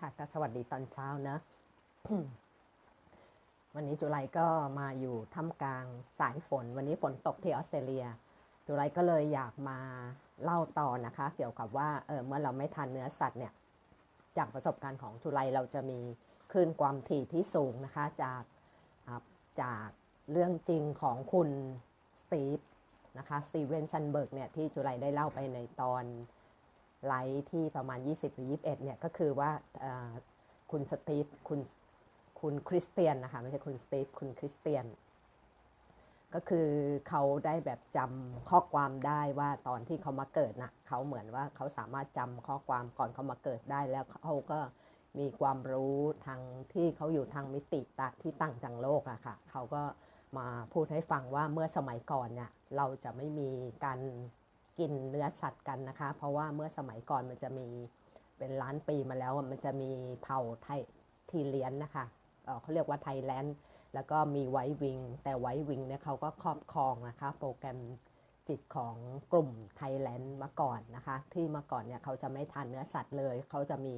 ค่ะก็สวัสดีตอนเช้านะ วันนี้จุไลก็มาอยู่ท่ามกลางสายฝน วันนี้ฝนตกที่ออสเตรเลีย จุไลก็เลยอยากมาเล่าต่อนะคะ เกี่ยวกับว่าเออเมื่อเราไม่ทานเนื้อสัตว์เนี่ย จากประสบการณ์ของจุไลเราจะมีคลื่นความถี่ที่สูงนะคะ จากจากเรื่องจริงของคุณสตีฟนะคะสตีเวนชันเบิร์กเนี่ยที่จุไลได้เล่าไปในตอน ไลฟ์ที่ประมาณ 20 หรือ 21 เนี่ยก็คือว่าคุณสตีฟคุณคุณคริสเตียนนะคะไม่ใช่คุณสตีฟคุณคริสเตียน ก็คือเขาได้แบบจำข้อความได้ว่าตอนที่เขามาเกิดนะเขาเหมือนว่าเขาสามารถจำข้อความก่อนเขามาเกิดได้แล้วเขาก็มีความรู้ทางที่เขาอยู่ทางมิติตที่ต่างจากโลกอะค่ะเขาก็มาพูดให้ฟังว่าเมื่อสมัยก่อนเนี่ยเราจะไม่มีการ กินเนื้อสัตว์กันนะคะ เพราะว่าเมื่อสมัยก่อนมันจะมีเป็นล้านปีมาแล้วมันจะมีเผ่าไทยทีเลียนนะคะเออเขาเรียกว่าไทยแลนด์ แล้วก็มีไววิง แต่ไววิงเนี่ยเขาก็ครอบครองนะคะ โปรแกรมจิตของกลุ่มไทยแลนด์มาก่อนนะคะ ที่มาก่อนเนี่ยเขาจะไม่ทานเนื้อสัตว์เลย เขาจะมี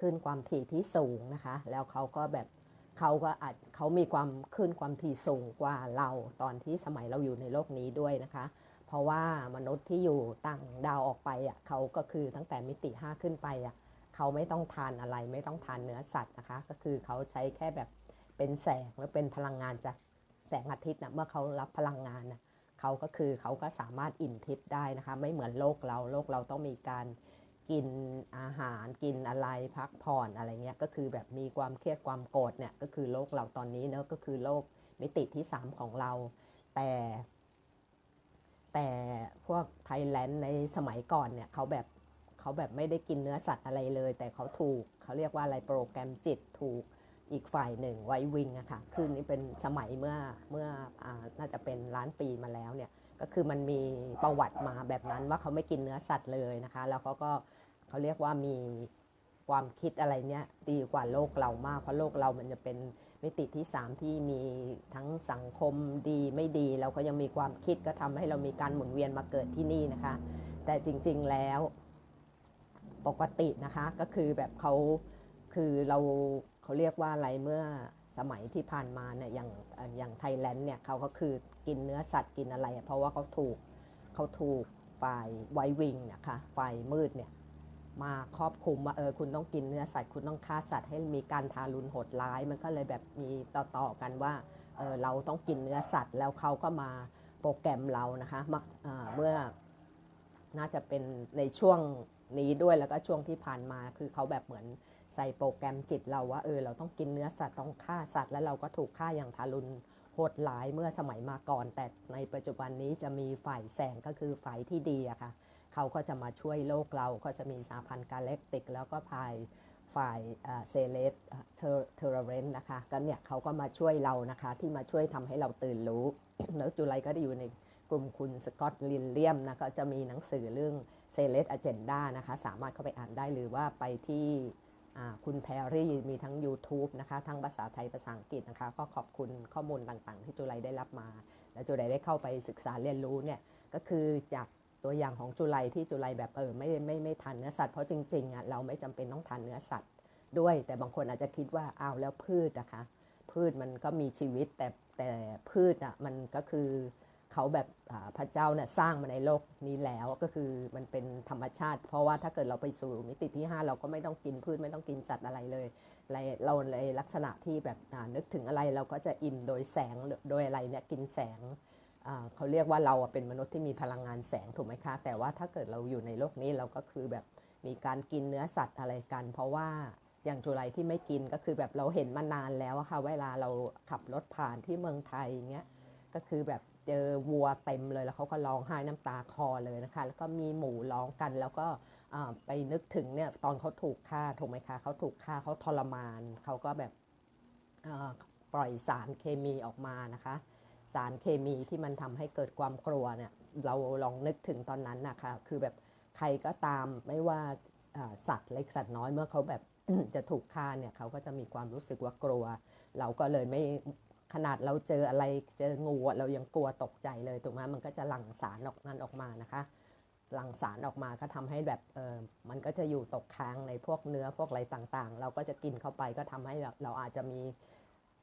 ขึ้นความถี่ที่สูงนะคะ แล้วเขาก็แบบเขาก็อาจเขามีความขึ้นความถี่สูงกว่าเราตอนที่สมัยเราอยู่ในโลกนี้ด้วยนะคะ เพราะว่ามนุษย์ที่อยู่ต่างดาวออกไปอะเขาก็คือตั้งแต่มิติ 5 ขึ้นไปอะเขาไม่ต้องทานอะไรไม่ต้องทานเนื้อสัตว์นะคะ ก็คือเขาใช้แค่แบบเป็นแสงหรือเป็นพลังงานจากแสงอาทิตย์นะเมื่อเขารับพลังงานนะเขาก็คือเขาก็สามารถอิ่มทิพย์ได้นะคะ ไม่เหมือนโลกเราโลกเราต้องมีการกินอาหารกินอะไรพักผ่อนอะไรเงี้ยก็คือแบบมีความเครียดความโกรธเนี่ยก็คือโลกเราตอนนี้เนอะก็คือโลกมิติที่ 3 ของเรา แต่ แต่พวกไทยแลนด์ในสมัยก่อนเนี่ยเขาแบบเขาแบบไม่ได้กินเนื้อสัตว์อะไรเลย แต่เขาถูกเขาเรียกว่าอะไรโปรแกรมจิตถูกอีกฝ่ายหนึ่งไว้วิงอะค่ะคือนี่เป็นสมัยเมื่อเมื่ออาน่าจะเป็นล้านปีมาแล้วเนี่ยก็คือมันมีประวัติมาแบบนั้นว่าเขาไม่กินเนื้อสัตว์เลยนะคะ แล้วเขาก็เขาเรียกว่ามีความคิดอะไรเนี่ยดีกว่าโลกเรามาก เพราะโลกเรามันจะเป็น มิติที่ 3 ที่มีทั้งสังคมดีไม่ดีเราก็ยังมีความคิดก็ทำให้เรามีการหมุนเวียนมาเกิดที่นี่นะคะ แต่จริงๆแล้วปกตินะคะก็คือแบบเขาคือเราเขาเรียกว่าอะไรเมื่อสมัยที่ผ่านมาเนี่ยอย่างอย่างไทยแลนด์เนี่ยเขาก็คือกินเนื้อสัตว์กินอะไร เพราะว่าเขาถูกเขาถูกฝ่ายไววิงนะคะฝ่ายมืดเนี่ย มาครอบคุมว่าเออคุณต้องกินเนื้อสัตว์คุณต้องฆ่าสัตว์ให้มีการทารุณโหดร้าย มันก็เลยแบบมีต่อๆกันว่าเออเราต้องกินเนื้อสัตว์ แล้วเขาก็มาโปรแกรมเรานะคะมาอ่าเมื่อน่าจะเป็นในช่วงนี้ด้วยแล้วก็ช่วงที่ผ่านมาคือเขาแบบเหมือนใส่โปรแกรมจิตเราว่าเออเราต้องกินเนื้อสัตว์ต้องฆ่าสัตว์ แล้วเราก็ถูกฆ่าอย่างทารุณโหดร้ายเมื่อสมัยมาก่อน แต่ในปัจจุบันนี้จะมีฝ่ายแสงก็คือฝ่ายที่ดีอะค่ะ เขาก็จะมาช่วยโลกเราก็จะมีสาพันธ์กาแล็กติก แล้วก็ฝ่ายฝ่ายเซเลสเทอร์เรนนะคะก็เนี่ยเขาก็มาช่วยเรานะคะที่มาช่วยทำให้เราตื่นรู้ แล้วจุไลก็ได้อยู่ในกลุ่มคุณสกอตต์ลินเลียมนะก็จะมีหนังสือเรื่อง c e l e s t Agenda นะคะสามารถเข้าไปอ่านได้หรือว่าไปที่คุณแพรรี่มีทั้ง YouTube นะคะทั้งภาษาไทยภาษาอังกฤษนะคะก็ขอบคุณข้อมูลต่างๆ ที่จุไลได้รับมา และจุไลได้เข้าไปศึกษาเรียนรู้เนี่ยก็คือจาก ตัวอย่างของจุไลที่จุไลแบบเออไม่ไม่ไม่ทานเนื้อสัตว์เพราะจริงๆอะเราไม่จำเป็นต้องทานเนื้อสัตว์ด้วย แต่บางคนอาจจะคิดว่าอ้าวแล้วพืชนะคะ พืชมันก็มีชีวิตแต่แต่พืชอะมันก็คือเขาแบบพระเจ้าเนี่ยสร้างมาในโลกนี้แล้วก็คือมันเป็นธรรมชาติ เพราะว่าถ้าเกิดเราไปสู่มิติที่ 5 เราก็ไม่ต้องกินพืชไม่ต้องกินสัตว์อะไรเลยเราเราในลักษณะที่แบบนึกถึงอะไรเราก็จะอิ่มโดยแสงโดยอะไรเนี่ยกินแสง เขาเรียกว่าเราเป็นมนุษย์ที่มีพลังงานแสงถูกไหมคะ แต่ว่าถ้าเกิดเราอยู่ในโลกนี้เราก็คือแบบมีการกินเนื้อสัตว์อะไรกัน เพราะว่าอย่างจุไรที่ไม่กินก็คือแบบเราเห็นมานานแล้วค่ะเวลาเราขับรถผ่านที่เมืองไทยอย่างเงี้ยก็คือแบบเจอวัวเต็มเลยแล้วเขาก็ร้องไห้น้ำตาคอเลยนะคะ แล้วก็มีหมูร้องกันแล้วก็ไปนึกถึงเนี่ยตอนเขาถูกฆ่าถูกไหมคะเขาถูกฆ่าเขาทรมานเขาก็แบบปล่อยสารเคมีออกมานะคะ สารเคมีที่มันทำให้เกิดความกลัวเนี่ยเราลองนึกถึงตอนนั้นนะคะคือแบบใครก็ตามไม่ว่าสัตว์เล็กสัตว์น้อยเมื่อเขาแบบจะถูกฆ่าเนี่ยเขาก็จะมีความรู้สึกว่ากลัว เราก็เลยไม่ขนาดเราเจออะไรเจองูเรายังกลัวตกใจเลยถูกไหมมันก็จะหลั่งสารออกนั้นออกมานะคะ หลั่งสารออกมาก็ทำให้แบบเออมันก็จะอยู่ตกค้างในพวกเนื้อพวกอะไรต่างๆ เราก็จะกินเข้าไปก็ทำให้เราอาจจะมี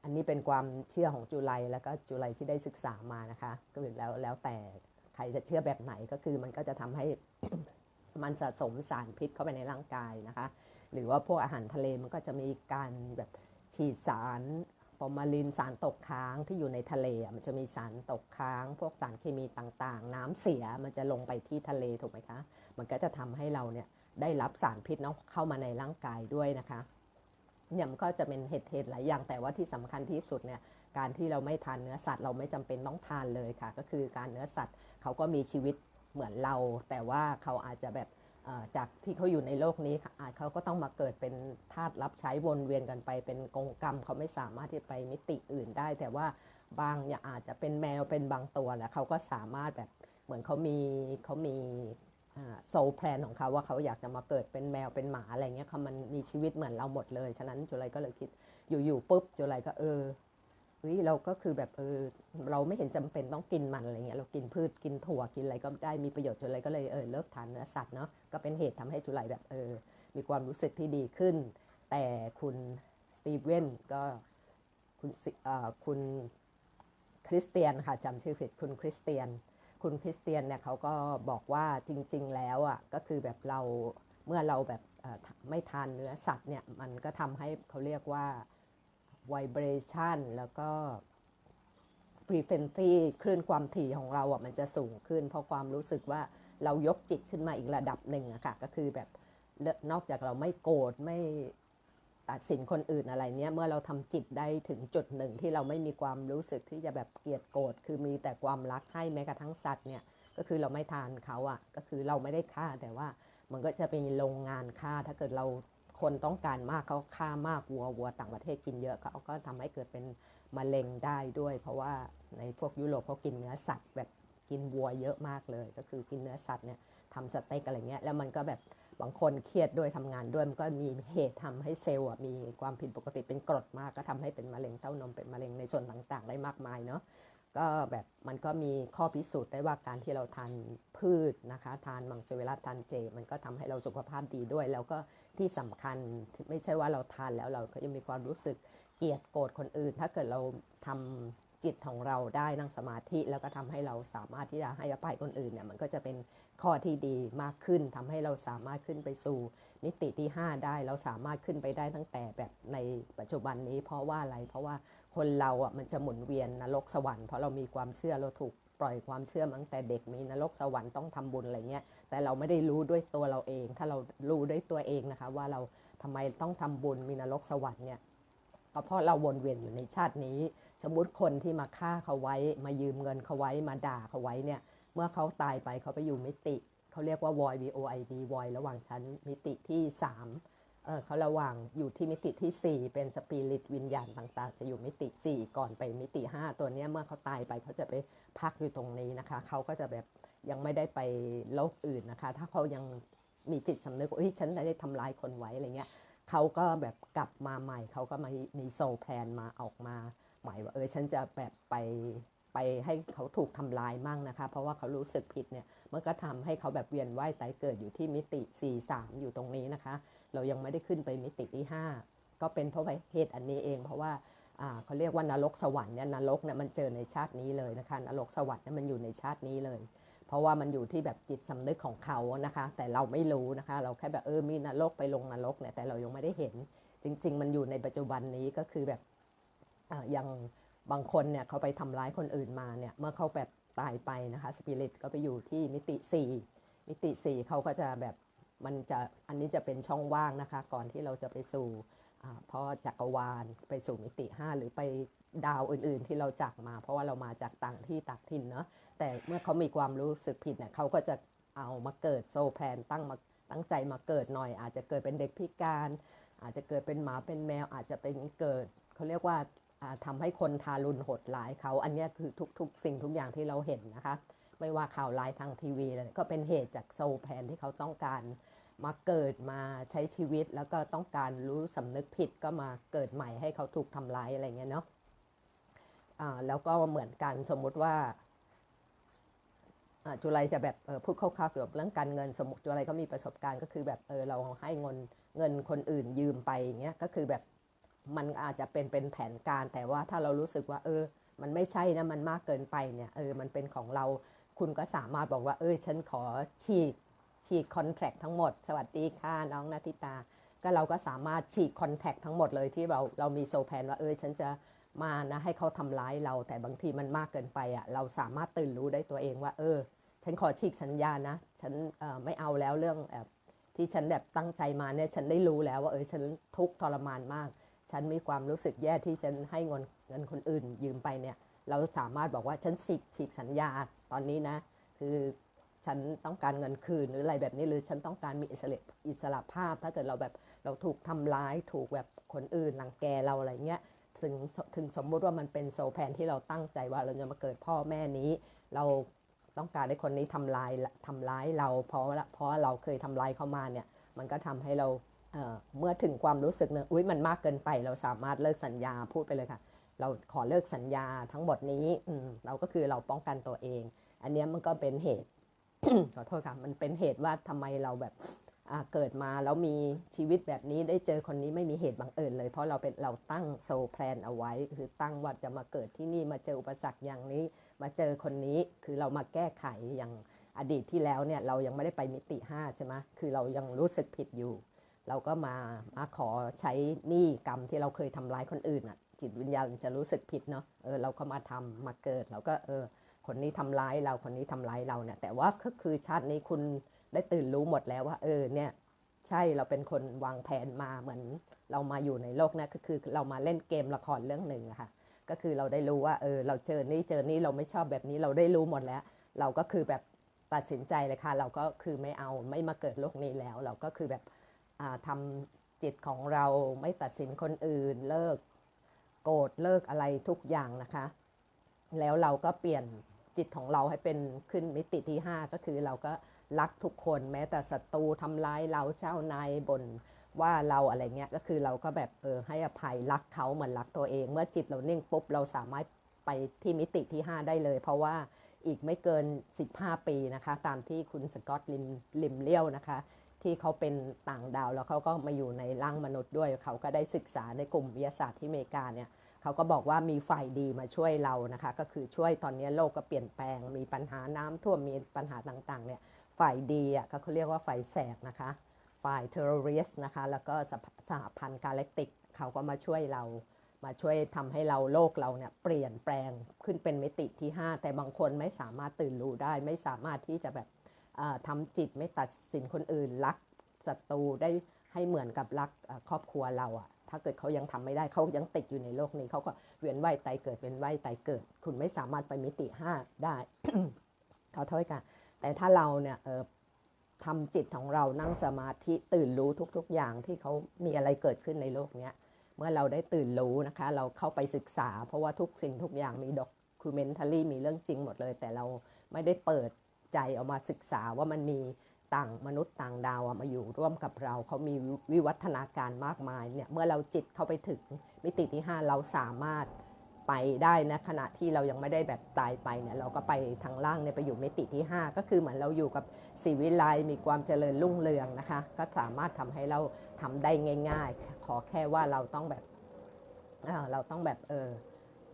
อันนี้เป็นความเชื่อของจุไลแล้วก็จุไลที่ได้ศึกษามานะคะก็คือแล้วแล้วแต่ใครจะเชื่อแบบไหนก็คือมันก็จะทำให้มันสะสมสารพิษเข้าไปในร่างกายนะคะ หรือว่าพวกอาหารทะเลมันก็จะมีการแบบฉีดสารฟอร์มาลินสารตกค้างที่อยู่ในทะเลมันจะมีสารตกค้าง พวกสารเคมีต่างๆ น้ำเสียมันจะลงไปที่ทะเลถูกไหมคะ มันก็จะทำให้เราเนี่ยได้รับสารพิษเนาะเข้ามาในร่างกายด้วยนะคะ เนี่ยมันก็จะเป็นเหตุเหตุหลายอย่าง แต่ว่าที่สำคัญที่สุดเนี่ยการที่เราไม่ทานเนื้อสัตว์เราไม่จำเป็นต้องทานเลยค่ะ ก็คือการเนื้อสัตว์เขาก็มีชีวิตเหมือนเรา แต่ว่าเขาอาจจะแบบจากที่เขาอยู่ในโลกนี้อาจเขาก็ต้องมาเกิดเป็นทาสรับใช้วนเวียนกันไปเป็นกงกรรมเขาไม่สามารถที่ไปมิติอื่นได้ แต่ว่าบางอย่างอาจจะเป็นแมวเป็นบางตัวแหละเขาก็สามารถแบบเหมือนเขามีเขามี โซลแพลนของเขาว่าเขาอยากจะมาเกิดเป็นแมวเป็นหมาอะไรเงี้ยเขามันมีชีวิตเหมือนเราหมดเลย ฉะนั้นจุไรก็เลยคิดอยู่ๆปุ๊บจุไรก็เออเฮ้ยเราก็คือแบบเออเราไม่เห็นจำเป็นต้องกินมันอะไรเงี้ยเรากินพืชกินถั่วกินอะไรก็ได้มีประโยชน์จุไรก็เลยเออเลิกทานเนื้อสัตว์เนาะก็เป็นเหตุทำให้จุไรแบบเออมีความรู้สึกที่ดีขึ้น แต่คุณสตีเวนก็คุณเอ่อคุณคริสเตียนค่ะจำชื่อผิดคุณคริสเตียน คุณคริสเตียนเนี่ยเขาก็บอกว่าจริง ๆ แล้วอะก็คือแบบเราเมื่อเราแบบไม่ทานเนื้อสัตว์เนี่ยมันก็ทำให้เขาเรียกว่า vibration แล้วก็ frequency คลื่นความถี่ของเราอะมันจะสูงขึ้น เพราะความรู้สึกว่าเรายกจิตขึ้นมาอีกระดับหนึ่งอะค่ะก็คือแบบนอกจากเราไม่โกรธไม่ ตัดสินคนอื่นอะไรเนี้ยเมื่อเราทำจิตได้ถึงจุดหนึ่งที่เราไม่มีความรู้สึกที่จะแบบเกลียดโกรธคือมีแต่ความรักให้แม้กระทั่งสัตว์เนี่ยก็คือเราไม่ทานเขาอะก็คือเราไม่ได้ฆ่าแต่ว่ามันก็จะเป็นโรงงานฆ่าถ้าเกิดเราคนต้องการมากเขาฆ่ามากวัววัวต่างประเทศกินเยอะเขาก็ทำให้เกิดเป็นมะเร็งได้ด้วย เพราะว่าในพวกยุโรปเขากินเนื้อสัตว์แบบกินวัวเยอะมากเลย ก็คือกินเนื้อสัตว์เนี่ยทำสเต็กอะไรเงี้ยแล้วมันก็แบบ บางคนเครียดด้วยทำงานด้วยมันก็มีเหตุทำให้เซลล์มีความผิดปกติเป็นกรดมากก็ทำให้เป็นมะเร็งเต้านมเป็นมะเร็งในส่วนต่างๆ ได้มากมายเนาะก็แบบมันก็มีข้อพิสูจน์ได้ว่าการที่เราทานพืชนะคะ ทานมังสวิรัตทานเจ มันก็ทำให้เราสุขภาพดีด้วย แล้วก็ที่สำคัญไม่ใช่ว่าเราทานแล้วเราก็ยังมีความรู้สึกเกลียดโกรธคนอื่น ถ้าเกิดเราทำ จิตของเราได้นั่งสมาธิแล้วก็ทำให้เราสามารถที่จะให้อภัยคนอื่นเนี่ยมันก็จะเป็นข้อที่ดีมากขึ้นทำให้เราสามารถขึ้นไปสู่มิติที่ 5 ได้เราสามารถขึ้นไปได้ตั้งแต่แบบในปัจจุบันนี้ เพราะว่าอะไรเพราะว่าคนเราอะมันจะหมุนเวียนนรกสวรรค์เพราะเรามีความเชื่อเราถูกปล่อยความเชื่อมั้งแต่เด็กมีนรกสวรรค์ต้องทำบุญอะไรเงี้ยแต่เราไม่ได้รู้ด้วยตัวเราเอง ถ้าเรารู้ด้วยตัวเองนะคะว่าเราทำไมต้องทำบุญมีนรกสวรรค์เนี่ยก็เพราะเราวนเวียนอยู่ในชาตินี้ สมมุติคนที่มาฆ่าเขาไว้ มายืมเงินเขาไว้มาด่าเขาไว้เนี่ย เมื่อเขาตายไปเขาไปอยู่มิติ เขาเรียกว่า void v o i d void ระหว่างชั้นมิติที่ 3เออเขาระหว่างอยู่ที่มิติที่ 4 เป็นสปิริตวิญญาณต่าง ๆ จะอยู่มิติ 4 ก่อนไปมิติ 5 ตัวเนี้ยเมื่อเขาตายไปเขาจะไปพักอยู่ตรงนี้นะคะ เขาก็จะแบบยังไม่ได้ไปโลกอื่นนะคะ ถ้าเขายังมีจิตสำนึกว่าเอ้ยฉันได้ทำร้ายคนไว้อะไรเงี้ยเขาก็แบบกลับมาใหม่ เขาก็มามีโซแพลนมาออกมา หม่ว่าเออฉันจะแบบไปไปให้เขาถูกทำลายมั่งนะคะ เพราะว่าเขารู้สึกผิดเนี่ยมันก็ทำให้เขาแบบเวียนว่ายตายเกิดอยู่ที่มิติ 4 3 อยู่ตรงนี้นะคะ เรายังไม่ได้ขึ้นไปมิติที่ 5 ก็เป็นเพราะเหตุอันนี้เอง เพราะว่าอ่าเขาเรียกว่านรกสวรรค์เนี่ยนรกเนี่ยมันเจอในชาตินี้เลยนะคะนรกสวรรค์เนี่ยมันอยู่ในชาตินี้เลย เพราะว่ามันอยู่ที่แบบจิตสำนึกของเขานะคะ แต่เราไม่รู้นะคะ เราแค่แบบเออมีนรกไปลงนรกเนี่ยแต่เรายังไม่ได้เห็น จริง ๆ มันอยู่ในปัจจุบันนี้ก็คือแบบ อย่างบางคนเนี่ยเขาไปทำร้ายคนอื่นมาเนี่ยเมื่อเขาแบบตายไปนะคะสปิริตก็ไปอยู่ที่มิติ 4 มิติ 4 เขาก็จะแบบมันจะอันนี้จะเป็นช่องว่างนะคะ ก่อนที่เราจะไปสู่อ่าเพราะจักรวาลไปสู่มิติ 5 หรือไปดาวอื่นๆที่เราจากมา เพราะว่าเรามาจากต่างที่ต่างถิ่นเนาะแต่เมื่อเขามีความรู้สึกผิดเนี่ยเขาก็จะเอามาเกิดโซแพลนตั้งมาตั้งใจมาเกิดหน่อย อาจจะเกิดเป็นเด็กพิการ อาจจะเกิดเป็นหมาเป็นแมวอาจจะเป็นเกิดเขาเรียกว่า อ่าทำให้คนทารุณโหดร้ายเขา อันนี้คือทุกๆ สิ่งทุกอย่างที่เราเห็นนะคะ ไม่ว่าข่าวไลน์ทางทีวีเลยก็เป็นเหตุจากโซแพนที่เขาต้องการมาเกิดมาใช้ชีวิตแล้วก็ต้องการรู้สำนึกผิดก็มาเกิดใหม่ให้เขาถูกทำร้ายอะไรเงี้ยเนาะอ่าแล้วก็เหมือนกันสมมุติว่าจุไรจะแบบพูดคร่าวๆเกี่ยวกับเรื่องการเงินสมมติจุไรก็มีประสบการณ์ก็คือแบบเออเราให้เงินเงินคนอื่นยืมไปอย่างเงี้ยก็คือแบบ มันอาจจะเป็นเป็นแผนการ แต่ว่าถ้าเรารู้สึกว่า เออ มันไม่ใช่นะมันมากเกินไปเนี่ยเออมันเป็นของเราคุณก็สามารถบอกว่า เออฉันขอฉีกฉีกคอนแทคทั้งหมด สวัสดีค่ะน้องนาทิตา ก็เราก็สามารถฉีกคอนแทคทั้งหมดเลยที่เราเรามีโซแพนว่าเออฉันจะมานะให้เขาทำร้ายเรา แต่บางทีมันมากเกินไปอะเราสามารถตื่นรู้ได้ตัวเองว่า เออ ฉันขอฉีกสัญญานะ ฉันออไม่เอาแล้วเรื่องแบบที่ฉันแบบตั้งใจมาเนี่ยฉันได้รู้แล้วว่าเออฉันทุกข์ทรมานมาก ฉันมีความรู้สึกแย่ที่ฉันให้เงินเงินคนอื่นยืมไปเนี่ยเราสามารถบอกว่าฉันฉีกฉีกสัญญาตอนนี้นะ คือฉันต้องการเงินคืนหรืออะไรแบบนี้หรือฉันต้องการมีอิสระอิสระภาพ ถ้าเกิดเราแบบเราถูกทำร้ายถูกแบบคนอื่นรังแกเราอะไรเงี้ยถึงถึงสมมุติว่ามันเป็นโซแพนที่เราตั้งใจว่าเราจะมาเกิดพ่อแม่นี้ เราต้องการให้คนนี้ทำลายทำร้ายเราเพราะเพราะเราเคยทำร้ายเขามาเนี่ยมันก็ทำให้เรา เมื่อถึงความรู้สึกเนี่ยอุ้ยมันมากเกินไป เราสามารถเลิกสัญญาพูดไปเลยค่ะ เราขอเลิกสัญญาทั้งหมดนี้เราก็คือเราป้องกันตัวเอง อันนี้มันก็เป็นเหตุขอโทษค่ะมันเป็นเหตุว่าทำไมเราแบบเกิดมาแล้วมีชีวิตแบบนี้ได้เจอคนนี้ไม่มีเหตุบังเอิญเลย เพราะเราเป็นเราตั้งโซแพลนเอาไว้ คือตั้งว่าจะมาเกิดที่นี่มาเจออุปสรรคอย่างนี้ มาเจอคนนี้คือเรามาแก้ไขอย่างอดีตที่แล้วเนี่ยเรายังไม่ได้ไปมิติ 5 ใช่ไหมคือเรายังรู้สึกผิดอยู่ เราก็มามาขอใช้หนี้กรรมที่เราเคยทำร้ายคนอื่นอะ จิตวิญญาณจะรู้สึกผิดเนาะเออเราก็มาทำมาเกิดเราก็เออ คนนี้ทำร้ายเราคนนี้ทำร้ายเราเนี่ยแต่ว่าก็คือชาตินี้คุณได้ตื่นรู้หมดแล้วว่า เออเนี่ยใช่เราเป็นคนวางแผนมาเหมือนเรามาอยู่ในโลกนะก็คือเรามาเล่นเกมละครเรื่องหนึ่งอะค่ะ ก็คือเราได้รู้ว่าเออเราเจอนี่เจอนี่เราไม่ชอบแบบนี้เราได้รู้หมดแล้ว เราก็คือแบบตัดสินใจเลยค่ะ เราก็คือไม่เอาไม่มาเกิดโลกนี้แล้ว เราก็คือแบบ ทำจิตของเราไม่ตัดสินคนอื่น เลิกโกรธเลิกอะไรทุกอย่างนะคะ แล้วเราก็เปลี่ยนจิตของเราให้เป็นขึ้นมิติที่ 5 ก็คือเราก็รักทุกคนแม้แต่ศัตรูทำร้ายเราเจ้านายบนว่าเราอะไรเงี้ยก็คือเราก็แบบเออให้อภัยรักเขาเหมือนรักตัวเอง เมื่อจิตเรานิ่งปุ๊บเราสามารถไปที่มิติที่ 5 ได้เลย เพราะว่าอีกไม่เกิน 15 ปีนะคะ ตามที่คุณสกอตลิมลิมเลี้ยวนะคะ ที่เขาเป็นต่างดาวแล้วเขาก็มาอยู่ในร่างมนุษย์ด้วย เขาก็ได้ศึกษาในกลุ่มวิทยาศาสตร์ที่อเมริกาเนี่ยเขาก็บอกว่ามีฝ่ายดีมาช่วยเรานะคะ ก็คือช่วยตอนนี้โลกก็เปลี่ยนแปลง มีปัญหาน้ำท่วมมีปัญหาต่างๆเนี่ยฝ่ายดีอะเขาเรียกว่าฝ่ายแสกนะคะ ฝ่ายเทอร์ริสนะคะ แล้วก็สหพันธ์กาแล็กติกเขาก็มาช่วยเรามาช่วยทำให้เราโลกเราเนี่ยเปลี่ยนแปลงขึ้นเป็นมิติที่ 5 แต่บางคนไม่สามารถตื่นรู้ได้ ไม่สามารถที่จะแบบ ทำจิตไม่ตัดสินคนอื่น รักศัตรูได้ให้เหมือนกับรักครอบครัวเราอะถ้าเกิดเขายังทำไม่ได้เขายังติดอยู่ในโลกนี้เขาก็เวียนว่ายตายเกิดเวียนว่ายตายเกิด คุณไม่สามารถไปมิติ5ได้เขาเท่ากันแต่ถ้าเราเนี่ยทำจิตของเรานั่งสมาธิตื่นรู้ทุก ๆ อย่างที่เขามีอะไรเกิดขึ้นในโลกนี้เมื่อเราได้ตื่นรู้นะคะ เราเข้าไปศึกษา เพราะว่าทุกสิ่งทุกอย่างมีด็อกิเมนทัลี่มีเรื่องจริงหมดเลย แต่เราไม่ได้เปิด ใจออกมาศึกษาว่ามันมีต่างมนุษย์ต่างดาวมาอยู่ร่วมกับเราเขามีวิวัฒนาการมากมายเนี่ยเมื่อเราจิตเข้าไปถึงมิติที่ 5 เราสามารถไปได้นะขณะที่เรายังไม่ได้แบบตายไปเนี่ยเราก็ไปทางล่างเนี่ยไปอยู่มิติที่ 5 ก็คือเหมือนเราอยู่กับสีวิไลมีความเจริญรุ่งเรืองนะคะ ก็สามารถทำให้เราทำได้ง่าย ๆ ขอแค่ว่าเราต้องแบบเราต้องแบบเออ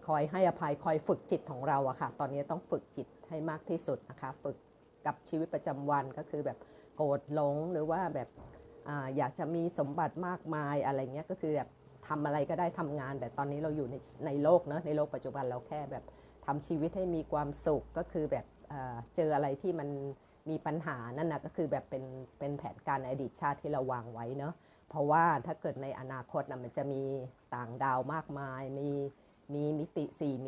คอยให้อภัยคอยฝึกจิตของเราอะค่ะ ตอนนี้ต้องฝึกจิตให้มากที่สุดนะคะ ฝึกกับชีวิตประจำวันก็คือแบบโกรธหลงหรือว่าแบบออยากจะมีสมบัติมากมายอะไรเงี้ยก็คือแบบทำอะไรก็ได้ทำงาน แต่ตอนนี้เราอยู่ในในโลกเนอะในโลกปัจจุบันเราแค่แบบทำชีวิตให้มีความสุขก็คือแบบเจออะไรที่มันมีปัญหานั่นนะก็คือแบบเป็นเป็นแผนการอดีตชาติที่เราวางไว้เนอะเพราะว่าถ้าเกิดในอนาคตนะมันจะมีต่างดาวมากมายมี มีมิติ 4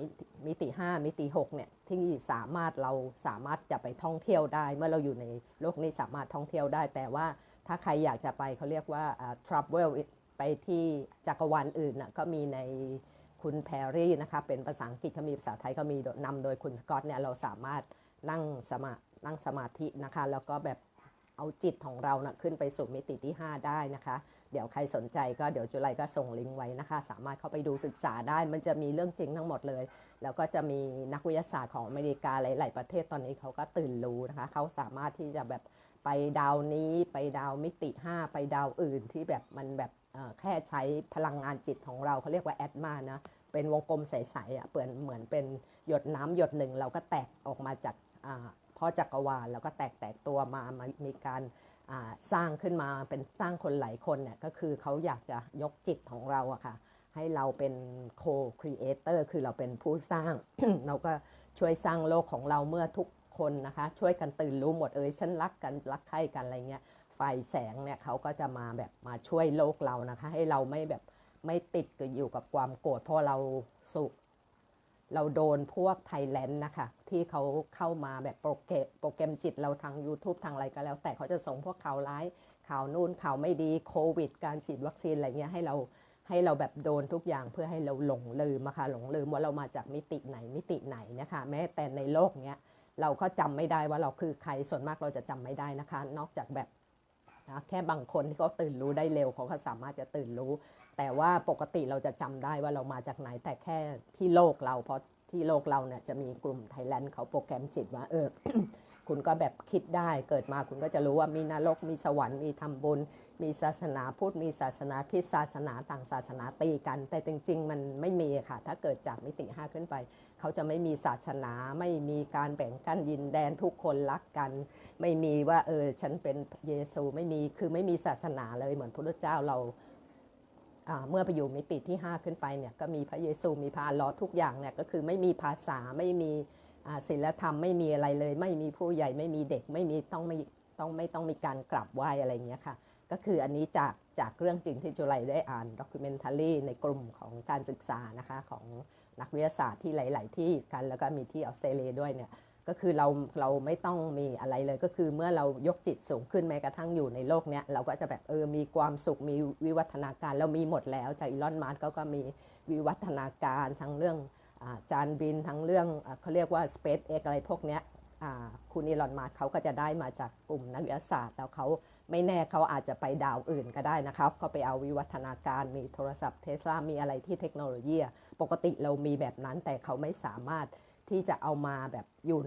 มิติ 5 มิติ6เนี่ยที่สามารถเราสามารถจะไปท่องเที่ยวได้ เมื่อเราอยู่ในโลกนี้สามารถท่องเที่ยวได้ แต่ว่าถ้าใครอยากจะไปเขาเรียกว่า travel ไปที่จักรวาลอื่นนะก็มีในคุณแพรรี่นะคะเป็นภาษาอังกฤษเขามีภาษาไทยก็มีนำโดยคุณสกอตเนี่ยเราสามารถนั่งสมานั่งสมาธินะคะ แล้วก็แบบเอาจิตของเรานะขึ้นไปสู่มิติที่ 5 ได้นะคะ เดี๋ยวใครสนใจก็เดี๋ยวจุไลก็ส่งลิงก์ไว้นะคะ สามารถเข้าไปดูศึกษาได้ มันจะมีเรื่องจริงทั้งหมดเลย แล้วก็จะมีนักวิทยาศาสตร์ของอเมริกาหลาย ๆ ประเทศตอนนี้เขาก็ตื่นรู้นะคะ เขาสามารถที่จะแบบไปดาวนี้ไปดาวมิติ 5 ไปดาวอื่นที่แบบมันแบบแค่ใช้พลังงานจิตของเราเขาเรียกว่าแอดมานะเป็นวงกลมใสๆอะเปือนเหมือนเป็นหยดน้ำหยดหนึ่งเราก็แตกออกมาจากพ่อจักรวาลแล้วก็แตกแตกตัวมามามีการ สร้างขึ้นมาเป็นสร้างคนหลายคนเนี่ยก็คือเขาอยากจะยกจิตของเราอะค่ะให้เราเป็นโคครีเอเตอร์คือเราเป็นผู้สร้าง เราก็ช่วยสร้างโลกของเราเมื่อทุกคนนะคะ ช่วยกันตื่นรู้หมดเอ้ยฉันรักกันรักใคร่กันอะไรเงี้ยไฟแสงเนี่ยเขาก็จะมาแบบมาช่วยโลกเรานะคะ ให้เราไม่แบบไม่ติดกับอยู่กับความโกรธเพราะเราสุข เราโดนพวกไทยแลนด์นะคะ ที่เขาเข้ามาแบบโปรแกรมโปรแกรมจิตเราทาง YouTube ทางอะไรก็แล้ว แต่เขาจะส่งพวกข่าวร้าย ข่าวนู่นข่าวไม่ดีโควิด การฉีดวัคซีนอะไรเงี้ยให้เราให้เราแบบโดนทุกอย่างเพื่อให้เราหลงลืมอะค่ะหลงลืมว่าเรามาจากมิติไหนมิติไหนนะคะ แม้แต่ในโลกเนี้ยเราก็จำไม่ได้ว่าเราคือใครส่วนมากเราจะจำไม่ได้นะคะ นอกจากแบบ นะแค่บางคนที่เขาตื่นรู้ได้เร็วเขาก็สามารถจะตื่นรู้ แต่ว่าปกติเราจะจำได้ว่าเรามาจากไหนแต่แค่ที่โลกเราเพราะที่โลกเราเนี่ยจะมีกลุ่มไทยแลนด์เขาโปรแกรมจิตว่าเออ คุณก็แบบคิดได้เกิดมาคุณก็จะรู้ว่ามีนรกมีสวรรค์มีทำบุญ มีศาสนาพุทธมีศาสนาคริสต์ศาสนาต่างศาสนาตีกัน แต่จริง ๆ มันไม่มีค่ะ ถ้าเกิดจากมิติห้าขึ้นไป เขาจะไม่มีศาสนาไม่มีการแบ่งกั้นยินแดนทุกคนรักกัน ไม่มีว่าเออฉันเป็นเยซูไม่มีคือไม่มีศาสนาเลยเหมือนพระเจ้าเราเมื่อไปอยู่มิติที่ 5 ขึ้นไปเนี่ยก็มีพระเยซูมีพระลอทุกอย่างเนี่ยก็คือไม่มีภาษาไม่มี ศีลธรรมไม่มีอะไรเลย ไม่มีผู้ใหญ่ไม่มีเด็กไม่มีต้องไม่ต้องไม่ต้องมีการกราบไหว้อะไรเงี้ยค่ะ ก็คืออันนี้จากจากเรื่องจริงที่จุไลได้อ่านด็อกิเมนทารีในกลุ่มของการศึกษานะคะของนักวิทยาศาสตร์ที่หลาย ๆ ที่กันแล้วก็มีที่ออสเตรเลียด้วยเนี่ยก็คือเราเราไม่ต้องมีอะไรเลยก็คือเมื่อเรายกจิตสูงขึ้นแม้กระทั่งอยู่ในโลกเนี้ยเราก็จะแบบเออมีความสุขมีวิวัฒนาการเรามีหมดแล้วจากอีลอนมาร์ก็ก็มีวิวัฒนาการทั้งเรื่อง จานบินทั้งเรื่องอเขาเรียกว่า SpaceX อะไรพวกเนี้ยคุณอีลอนมาเขาก็จะได้มาจากกลุ่มนักวิทยาศาสตร์แล้วเขาไม่แน่เขาอาจจะไปดาวอื่นก็ได้นะครับ ก็ไปเอาวิวัฒนาการมีโทรศัพท์เทสลามีอะไรที่เทคโนโลยี ปกติเรามีแบบนั้นแต่เขาไม่สามารถที่จะเอามาแบบยู่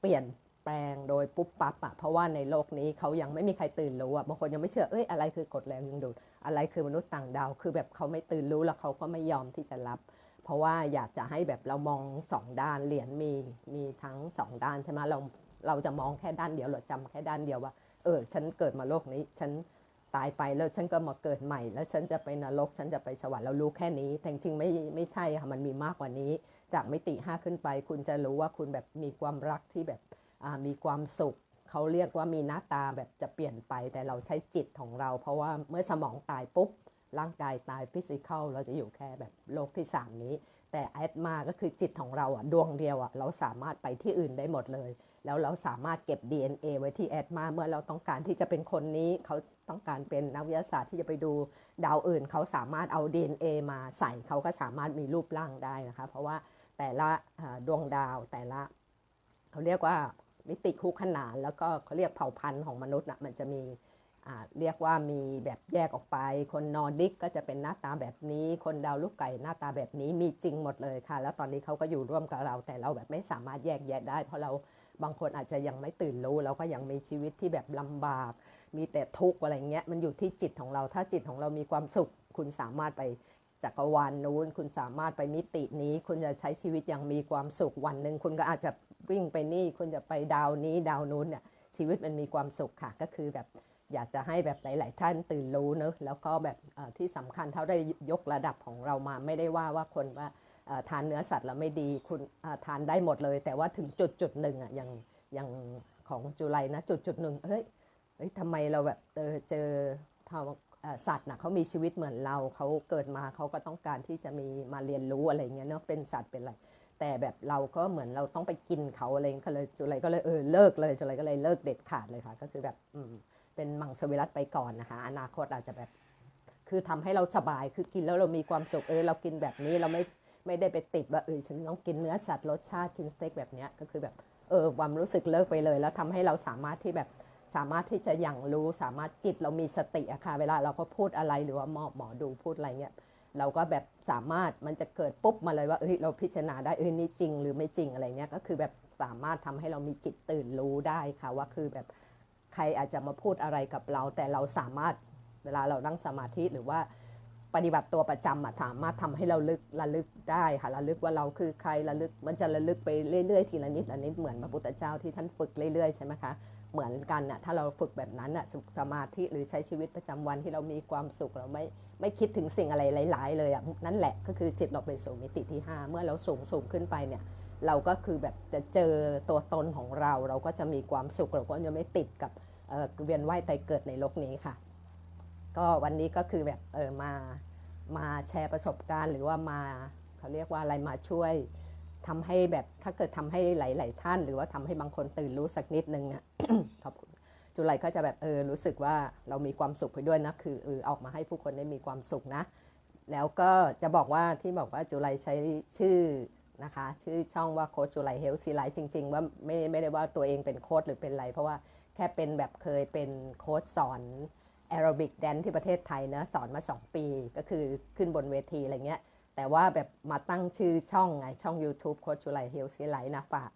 เปลี่ยนแปลงโดยปุ๊บปั๊บอะเพราะว่าในโลกนี้เขายังไม่มีใครตื่นรู้อะบางคนยังไม่เชื่อเอ้ยอะไรคือกฎแรงดึงดูดอะไรคือมนุษย์ต่างดาว คือแบบเขาไม่ตื่นรู้แล้วเขาก็ไม่ยอมที่จะรับ เพราะว่าอยากจะให้แบบเรามองสองด้านเหรียญมีมีทั้งสองด้านใช่ไหมเราเราจะมองแค่ด้านเดียวเราจำแค่ด้านเดียวว่า เออ ฉันเกิดมาโลกนี้ ฉันตายไปแล้วฉันก็มาเกิดใหม่ แล้วฉันจะไปนรก ฉันจะไปสวรรค์เรารู้แค่นี้แต่จริงไม่ไม่ใช่ค่ะมันมีมากกว่านี้ จากมิติห้าขึ้นไป คุณจะรู้ว่าคุณแบบมีความรักที่แบบมีความสุขเขาเรียกว่ามีหน้าตาแบบจะเปลี่ยนไป แต่เราใช้จิตของเรา เพราะว่าเมื่อสมองตายปุ๊บ ร่างกายตายฟิสิกอลเราจะอยู่แค่แบบโลกที่3นี้ แต่แอดมาก็คือจิตของเราอะดวงเดียวอะเราสามารถไปที่อื่นได้หมดเลย แล้วเราสามารถเก็บ DNA ไว้ที่แอดมาเมื่อเราต้องการที่จะเป็นคนนี้เขาต้องการเป็นนักวิทยาศาสตร์ที่จะไปดูดาวอื่น เขาสามารถเอา DNA มาใส่เขาก็สามารถมีรูปร่างได้นะคะเพราะว่าแต่ละดวงดาวแต่ละเขาเรียกว่ามิติคู่ขนานแล้วก็เขาเรียกเผ่าพันธุ์ของมนุษย์นะมันจะมี เรียกว่ามีแบบแยกออกไป คนนอร์ดิกก็จะเป็นหน้าตาแบบนี้ คนดาวลูกไก่หน้าตาแบบนี้มีจริงหมดเลยค่ะ แล้วตอนนี้เขาก็อยู่ร่วมกับเรา แต่เราแบบไม่สามารถแยกแยะได้ เพราะเราบางคนอาจจะยังไม่ตื่นรู้เราก็ยังมีชีวิตที่แบบลำบาก มีแต่ทุกข์อะไรเงี้ยมันอยู่ที่จิตของเรา ถ้าจิตของเรามีความสุข คุณสามารถไปจักรวาลนู้น คุณสามารถไปมิตินี้ คุณจะใช้ชีวิตอย่างมีความสุขวันหนึ่งคุณก็อาจจะวิ่งไปนี่ คุณจะไปดาวนี้ดาวนู้นเนี่ยชีวิตมันมีความสุขค่ะก็คือแบบ อยากจะให้แบบหลาย ๆ ท่านตื่นรู้เนอะแล้วก็แบบที่สำคัญเท่าได้ยกระดับของเรามาไม่ได้ว่าว่าคนว่าทานเนื้อสัตว์แล้วไม่ดีคุณทานได้หมดเลย แต่ว่าถึงจุดจุดหนึ่งอะอย่างอย่างของจุไลนะจุดจุดหนึ่งเฮ้ยเฮ้ยทำไมเราแบบเจอเจอสัตว์นะเขามีชีวิตเหมือนเราเขาเกิดมาเขาก็ต้องการที่จะมีมาเรียนรู้อะไรเงี้ยเนาะเป็นสัตว์เป็นอะไรแต่แบบเราก็เหมือนเราต้องไปกินเขาอะไรเงี้ยก็เลยจุไรก็เลยเออเลิกเลยจุไรก็เลยเลิกเด็ดขาดเลยค่ะ ก็คือแบบอืม เป็นมังสวิรัตไปก่อนนะคะ อนาคตอาจจะแบบ คือทำให้เราสบายคือกินแล้วเรามีความสุขเออเรากินแบบนี้เราไม่ไม่ได้ไปติดว่าเออฉันต้องกินเนื้อสัตว์รสชาติกินสเต็กแบบเนี้ยก็คือแบบเออความรู้สึกเลิกไปเลย แล้วทำให้เราสามารถที่แบบสามารถที่จะอย่างรู้สามารถจิตเรามีสติอะค่ะเวลาเราก็พูดอะไรหรือว่าหมอหมอดูพูดอะไรเงี้ยเราก็แบบสามารถมันจะเกิดปุ๊บมาเลยว่าเอ้ยเราพิจารณาได้เอ้ยนี่จริงหรือไม่จริงอะไรเงี้ยก็คือแบบสามารถทำให้เรามีจิตตื่นรู้ได้ค่ะว่าคือแบบ ใครอาจจะมาพูดอะไรกับเรา แต่เราสามารถเวลาเรานั่งสมาธิหรือว่าปฏิบัติตัวประจำอะสามารถทำให้เราลึกระลึกได้ค่ะระลึกว่าเราคือใครระลึกมันจะระลึกไปเรื่อยๆทีละนิดละนิดเหมือนพระพุทธเจ้าที่ท่านฝึกเรื่อยๆใช่ไหมคะเหมือนกันน่ะถ้าเราฝึกแบบนั้นน่ะสุขสมาธิหรือใช้ชีวิตประจำวันที่เรามีความสุขเราไม่ไม่คิดถึงสิ่งอะไรหลาย ๆ เลยอะนั่นแหละก็คือจิตเราไปสู่มิติที่ 5 เมื่อเราสูงสูงขึ้นไปเนี่ย เราก็คือแบบจะเจอตัวตนของเรา เราก็จะมีความสุขเราก็จะไม่ติดกับเเวียนว่ายตายเกิดในโลกนี้ค่ะ ก็วันนี้ก็คือแบบเออมามาแชร์ประสบการณ์ หรือว่ามาเขาเรียกว่าอะไรมาช่วยทำให้แบบถ้าเกิดทำให้หลาย ๆ ท่าน หรือว่าทำให้บางคนตื่นรู้สักนิดนึงนี่ยขอบคุณจุไลก็จะแบบเออรู้สึกว่าเรามีความสุขไปด้วยนะคือเออออกมาให้ผู้คนได้มีความสุขนะ แล้วก็จะบอกว่าที่บอกว่าจุไลใช้ชื่อ นะคะชื่อช่องว่าโค้ชจุไลเฮลซีไลท์จริง ๆ ว่าไม่ไม่ได้ว่าตัวเองเป็นโค้ชหรือเป็นอะไรเพราะว่าแค่เป็นแบบเคยเป็นโค้ชสอนแอโรบิกแดนที่ประเทศไทยนะสอนมา 2 ปีก็คือขึ้นบนเวทีอะไรเงี้ย แต่ว่าแบบมาตั้งชื่อช่องไงช่อง YouTube โคชจุไลเฮลซีไลท์นะฝาก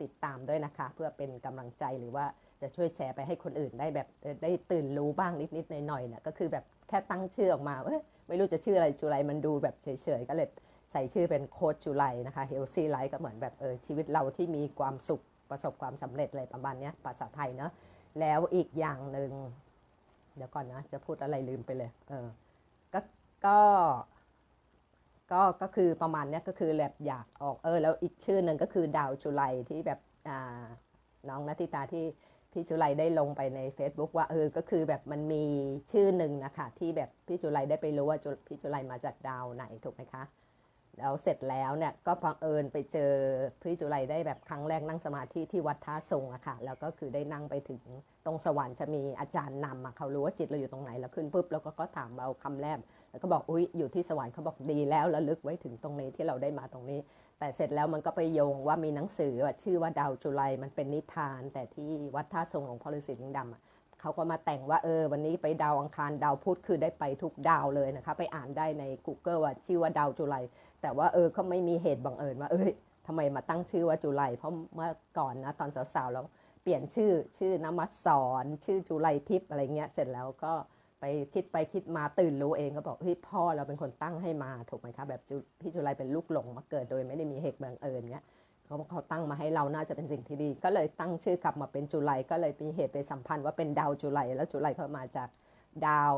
ติดตามด้วยนะคะ เพื่อเป็นกำลังใจหรือว่าจะช่วยแชร์ไปให้คนอื่นได้แบบได้ตื่นรู้บ้างนิดๆหน่อยๆนะก็คือแบบแค่ตั้งชื่อออกมาเอ้ยไม่รู้จะชื่ออะไรจุไลมันดูแบบเฉยๆก็เลย ใส่ชื่อเป็นโคชจุไลนะคะเฮลซีไลท์ก็เหมือนแบบเออชีวิตเราที่มีความสุขประสบความสำเร็จอะไรประมาณนี้ภาษาไทยเนาะแล้วอีกอย่างหนึ่งเดี๋ยวก่อนนะ จะพูดอะไรลืมไปเลยเออก็ก็ก็ก็คือประมาณนี้ก็คือแบบอยากออกเออแล้วอีกชื่อหนึ่งก็คือดาวจุไลที่แบบอ่าน้องนัทธิตาที่พี่จุไลได้ลงไปใน Facebook ว่าเออก็คือแบบมันมีชื่อหนึ่งนะคะที่แบบพี่จุไลได้ไปรู้ว่าพี่จุไลมาจากดาวไหนถูกไหมคะ แล้วเสร็จแล้วเนี่ยก็บังเอิญไปเจอพี่จุไลได้แบบครั้งแรกนั่งสมาธิที่วัดท่าทรงอะค่ะ แล้วก็คือได้นั่งไปถึงตรงสวรรค์จะมีอาจารย์นำอะเขารู้ว่าจิตเราอยู่ตรงไหนแล้วขึ้นปุ๊บแล้วก็ก็ถามเราคำแรกแล้วก็บอกอุ้ยอยู่ที่สวรรค์เขาบอกดีแล้วระลึกไว้ถึงตรงนี้ที่เราได้มาตรงนี้ แต่เสร็จแล้วมันก็ไปโยงว่ามีหนังสือชื่อว่าดาวจุไลมันเป็นนิทาน แต่ที่วัดท่าทรงหลวงพ่อฤาษีลิงดำอะ เขาก็มาแต่งว่าเออวันนี้ไปดาวอังคารดาวพุธคือได้ไปทุกดาวเลยนะคะไปอ่านได้ใน Google ว่าชื่อว่าดาวจุไลแต่ว่าเออก็ไม่มีเหตุบังเอิญว่าเอ้ยทำไมมาตั้งชื่อว่าจุไลเพราะเมื่อก่อนนะตอนสาวๆแล้วเปลี่ยนชื่อชื่อนมัสสอนชื่อจุไลทิพย์อะไรเงี้ยเสร็จแล้วก็ไปคิดไปคิดมาตื่นรู้เองก็บอกเฮ้ยพ่อเราเป็นคนตั้งให้มาถูกไหมคะแบบจุพี่จุไลเป็นลูกหลงมาเกิดโดยไม่ได้มีเหตุบังเอิญเงี้ย เขาบอกเขาตั้งมาให้เราน่าจะเป็นสิ่งที่ดี ก็เลยตั้งชื่อกลับมาเป็นจุไลก็เลยมีเหตุไปสัมพันธ์ว่าเป็นดาวจุไลแล้วจุไลเขามาจากดาว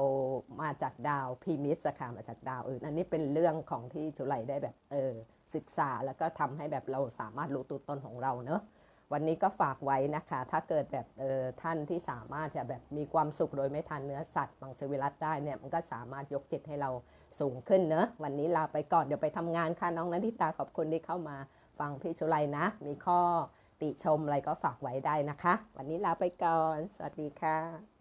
มาจากดาวพีมิสค่ะมาจากดาวอื่นอันนี้เป็นเรื่องของที่จุไลได้แบบเออศึกษาแล้วก็ทำให้แบบเราสามารถรู้ตัวตนของเราเนอะวันนี้ก็ฝากไว้นะคะ ถ้าเกิดแบบเออท่านที่สามารถจะแบบมีความสุขโดยไม่ทานเนื้อสัตว์มังสวิรัตได้เนี่ยมันก็สามารถยกจิตให้เราสูงขึ้นเนอะวันนี้ลาไปก่อนเดี๋ยวไปทำงานค่ะน้องนันทิตาขอบคุณที่เข้ามา ฟังพี่ชุไลนะ มีข้อติชมอะไรก็ฝากไว้ได้นะคะ วันนี้ลาไปก่อน สวัสดีค่ะ